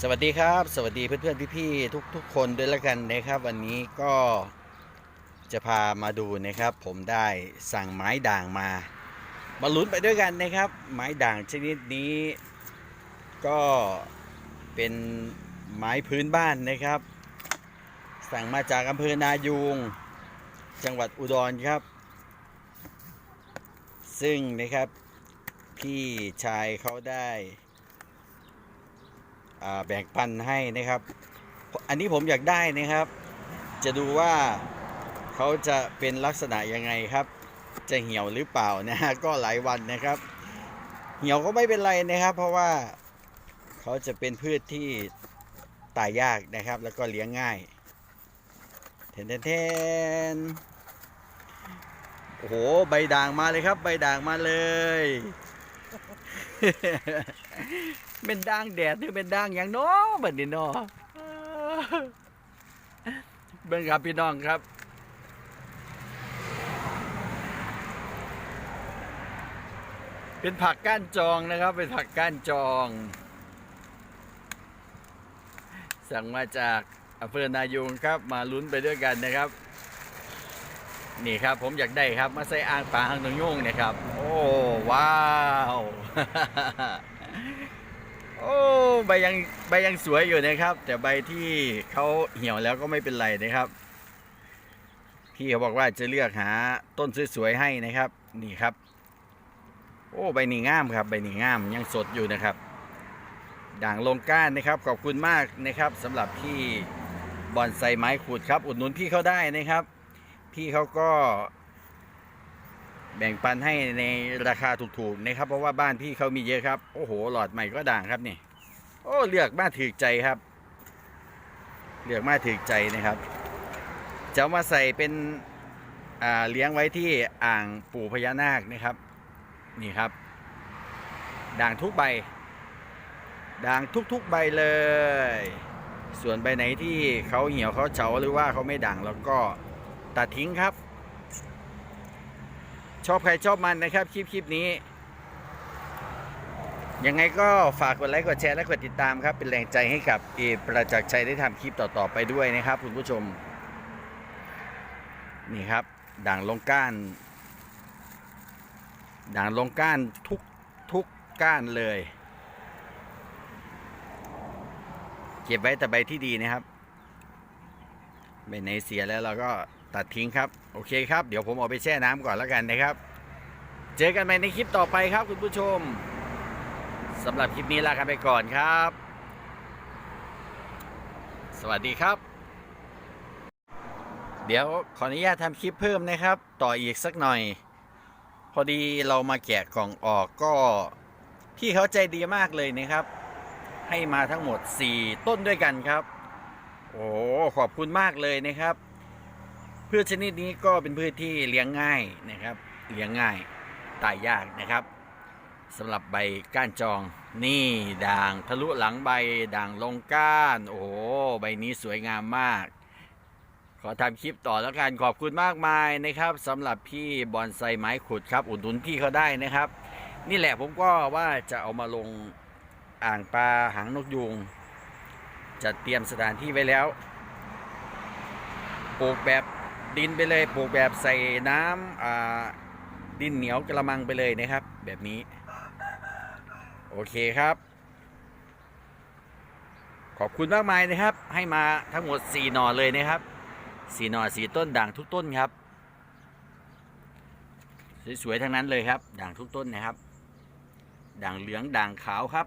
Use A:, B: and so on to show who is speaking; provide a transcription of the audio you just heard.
A: สวัสดีครับ สวัสดีเพื่อนๆพี่ๆทุกๆ คนด้วยละกันนะครับ วันนี้ก็จะพามาดูนะครับ ผมได้สั่งไม้ด่างมามาลุ้นไปด้วยกันนะครับ ไม้ด่างชนิดนี้ ก็เป็นไม้พื้นบ้านนะครับ สั่งมาจากอำเภอนายูง จังหวัดอุดรครับ ซึ่งนะครับพี่ชายเขาได้ แบ่งปันให้นะครับ อันนี้ผมอยากได้นะครับ จะดูว่าเขาจะเป็นลักษณะยังไงครับ จะเหี่ยวหรือเปล่านะฮะก็หลายวันนะครับ เหี่ยวก็ไม่เป็นไรนะครับ เพราะว่าเขาจะเป็นพืชที่ตายยากนะครับ แล้วก็เลี้ยงง่ายเทนเทนเทนโอ้โห ใบด่างมาเลยครับ ใบด่างมาเลย เป็นด่างแดดหรือเป็นด่างอย่างน้อบัดนี้น้อเบิ่งครับพี่น้องครับเป็นผักก้านจองนะครับ เป็นผักก้านจอง สั่งมาจากอำเภอนายูงครับ มาลุ้นไปด้วยกันนะครับ นี่ครับผมอยากได้ครับ มาใส่อ่างปลาหางนงยุ่งนี่ยครับ ว้าว โอ้ใบยังใบยังสวยอยู่นะครับ แต่ใบที่เขาเหี่ยวแล้วก็ไม่เป็นไรนะครับ พี่เขาบอกว่าจะเลือกหาต้นสวยๆให้นะครับ นี่ครับ โอ้ใบนี้งามครับ ใบนี้งามยังสดอยู่นะครับ ด่างลงก้านนะครับ ขอบคุณมากนะครับสำหรับพี่บอนไซไม้ขูดครับ อุดหนุนพี่เขาได้นะครับ พี่เขาก็ แบ่งปันให้ในราคาถูกๆนะครับ เพราะว่าบ้านพี่เขามีเยอะครับ โอ้โห หลอดใหม่ก็ด่างครับนี่ โอ้เลือกมาถือใจครับ เลือกมาถือใจนะครับจะมาใส่เป็นเลี้ยงไว้ที่อ่างปู่พญานาคนะครับ นี่ครับ ด่างทุกใบ ด่างทุกๆใบเลย ส่วนใบไหนที่เขาเหี่ยวเขาเฉาหรือว่าเขาไม่ด่างแล้วก็ตัดทิ้งครับ ชอบใครชอบมันนะครับ คลิปคลิปนี้ ยังไงก็ฝากกดไลค์กดแชร์และกดติดตามครับ เป็นแรงใจให้กับเอประจักษ์ชัยได้ทำคลิปต่อๆไปด้วยนะครับ คุณผู้ชม นี่ครับ ด่างลงก้าน ด่างลงก้านทุกทุกก้านเลย เก็บไว้แต่ใบที่ดีนะครับใบไหนเสียแล้วเราก็ ตัดทิ้งครับโอเคครับเดี๋ยวผมเอาไปแช่น้ำก่อนแล้วกันนะครับ เจอกันใหม่ในคลิปต่อไปครับคุณผู้ชมสำหรับคลิปนี้ลากันไปก่อนครับ สวัสดีครับ เดี๋ยวขออนุญาตทำคลิปเพิ่มนะครับ ต่ออีกสักหน่อย พอดีเรามาแกะกล่องออกก็พี่เขาใจดีมากเลยนะครับ ให้มาทั้งหมด 4 ต้นด้วยกันครับ โอ้ขอบคุณมากเลยนะครับ พืชชนิดนี้ก็เป็นพืชที่เลี้ยงง่ายนะครับ เลี้ยงง่ายตายยากนะครับสำหรับใบก้านจองนี่ด่างทะลุหลังใบด่างลงก้าน โอ้โหใบนี้สวยงามมาก ขอทำคลิปต่อแล้วกันขอบคุณมากมายนะครับสำหรับพี่บอนไซไม้ขุดครับ อุดหนุนพี่เขาได้นะครับ นี่แหละผมก็ว่าจะเอามาลงอ่างปลาหางนกยูงจัดเตรียมสถานที่ไว้แล้วปลูกแบบ ดินไปเลยปลูกแบบใส่น้ำดินเหนียวกระมังไปเลยนะครับ แบบนี้ โอเคครับ ขอบคุณมากมายนะครับ ให้มาทั้งหมด 4 หน่อเลยนะครับ 4 หน่อสีต้นด่างทุกต้นครับ สวยๆทั้งนั้นเลยครับ ด่างทุกต้นนะครับ ด่างเหลืองด่างขาวครับ